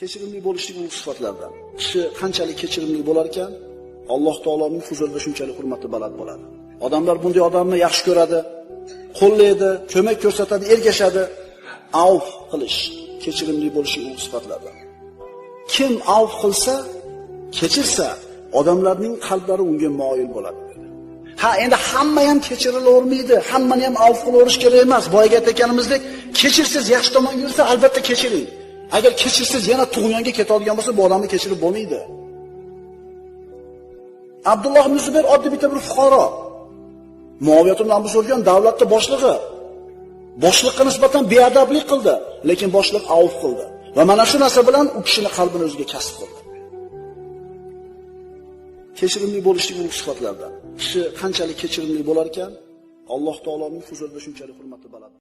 kechirimli bo'lishlik ulug' sifatlardan. Kishi qanchalik kechirimli bo'lar ekan, Alloh taoloning huzurida shunchalik hurmati baland bo'ladi. Odamlar bunday odamni yaxshi ko'radi, qo'llaydi, ko'mak ko'rsatadi, ergashadi. Avf qilish, kechirimli bo'lishlik ulug' sifatlardan. Kim avf qilsa, kechirsa, odamlarning qalblari unga moyil bo'ladi. Ha, endi hamma ham kechirilavermaydi, hammani ham avf qilaverish kerak emas. boyagi aytganimizdek, kechirsiz yaxshi tomonga yursa, albatta kechiring. Agar kechirsiz yana tug'yonga ketadigan bo'lsa, bu odamni kechirib bo'lmaydi. Abdulloh ibn Zubayr oddiy bitta bir fuqaro. Muaviyat ibn Abu Sufyon davlatning boshlig'i. Boshliqqa nisbatan beadablik qildi, lekin boshliq avf qildi. Va mana shu narsa bilan u kishini qalbini o'ziga kasb qildi. Kechirimli bo'lishlik ulug' sifatlardan. Kishi qanchalik kechirimli bo'lar ekan, Alloh taoloning huzurida shunchalik hurmati baland.